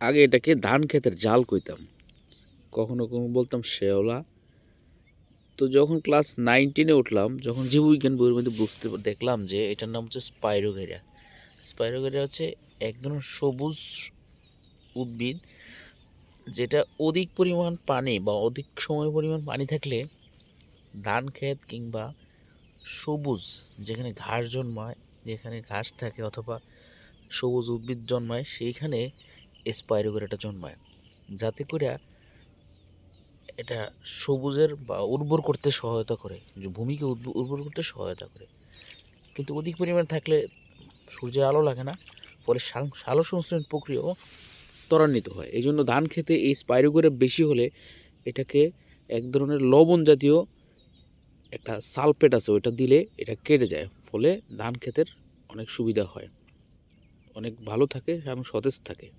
আগে এটাকে ধান ক্ষেতের জাল কইতাম। কখনো কখনো বলতাম, শেওলা। তো যখন ক্লাস নাইনটিনে উঠলাম, যখন জীববিজ্ঞান বইয়ের মধ্যে বুঝতে দেখলাম যে এটার নাম হচ্ছে স্পাইরোগেরিয়া স্পাইরোগেরিয়া হচ্ছে এক ধরনের সবুজ উদ্ভিদ যেটা অধিক পরিমাণ পানি বা অধিক সময় পরিমাণ পানি থাকলে ধান ক্ষেত কিংবা সবুজ যেখানে ঘাস জন্মায়, যেখানে ঘাস থাকে অথবা সবুজ উদ্ভিদ জন্মায়, সেইখানে স্পাইরোগেরিয়াটা জন্মায়। যাতে করে এটা সবুজের বা উর্বর করতে সহায়তা করে, যে ভূমিকে উর্বর করতে সহায়তা করে। কিন্তু অধিক পরিমাণ থাকলে সূর্যের আলো লাগে না, ফলে সাং- সালোক সংশ্লেষণ প্রক্রিয়াও ত্বরান্বিত হয়। এই জন্য ধান খেতে এই স্পাইরোগেরিয়া বেশি হলে এটাকে এক ধরনের লবণ জাতীয় একটা সালফেট আছে, ওইটা দিলে এটা কেটে যায়, ফলে ধান ক্ষেতের অনেক সুবিধা হয়। অনেক ভালো থাকে এবং সতেজ থাকে।